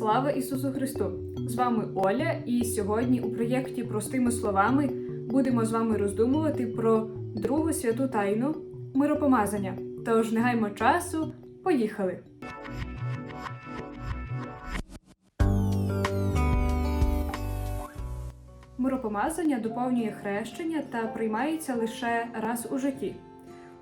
Слава Ісусу Христу! З вами Оля, і сьогодні у проєкті Простими словами будемо з вами роздумувати про другу святу тайну миропомазання. Тож не гаймо часу, поїхали! Миропомазання доповнює хрещення та приймається лише раз у житті.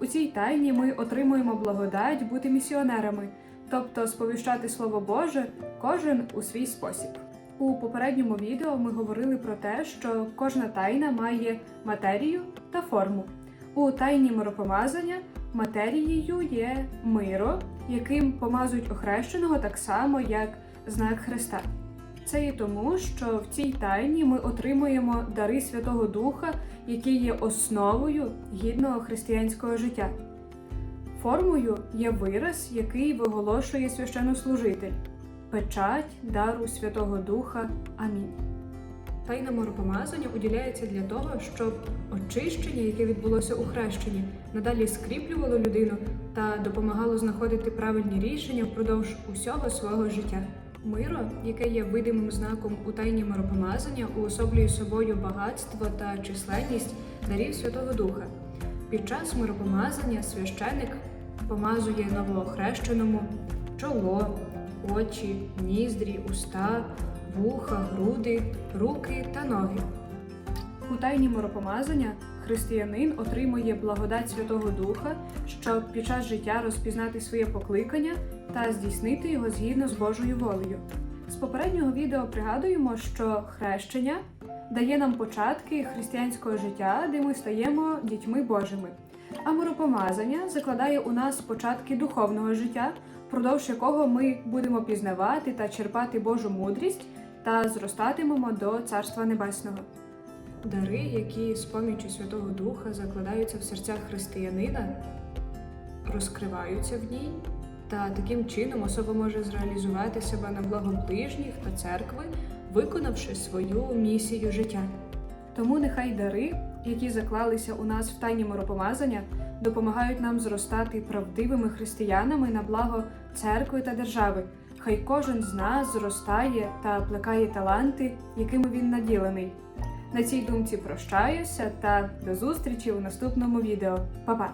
У цій тайні ми отримуємо благодать бути місіонерами, тобто сповіщати Слово Боже кожен у свій спосіб. У попередньому відео ми говорили про те, що кожна тайна має матерію та форму. У тайні миропомазання матерією є миро, яким помазують охрещеного так само, як знак Христа. Це і тому, що в цій тайні ми отримуємо дари Святого Духа, які є основою гідного християнського життя. Формою є вираз, який виголошує священнослужитель печать дару Святого Духа. Амінь. Тайна миропомазання уділяється для того, щоб очищення, яке відбулося у хрещенні, надалі скріплювало людину та допомагало знаходити правильні рішення впродовж усього свого життя. Миро, яке є видимим знаком у тайні миропомазання, уособлює собою багатство та численність дарів Святого Духа. Під час миропомазання священик помазує новоохрещеному чоло, очі, ніздрі, уста, вуха, груди, руки та ноги. У тайні миропомазання християнин отримує благодать Святого Духа, щоб під час життя розпізнати своє покликання та здійснити його згідно з Божою волею. З попереднього відео пригадуємо, що хрещення дає нам початки християнського життя, де ми стаємо дітьми Божими. А миропомазання закладає у нас початки духовного життя, впродовж якого ми будемо пізнавати та черпати Божу мудрість та зростатимемо до Царства Небесного. Дари, які з поміччю Святого Духа закладаються в серцях християнина, розкриваються в ній, та таким чином особа може зреалізувати себе на благо ближніх та церкви, виконавши свою місію життя. Тому нехай дари, які заклалися у нас в тайні миропомазання, допомагають нам зростати правдивими християнами на благо церкви та держави. Хай кожен з нас зростає та плекає таланти, якими він наділений. На цій думці прощаюся та до зустрічі у наступному відео. Па-па!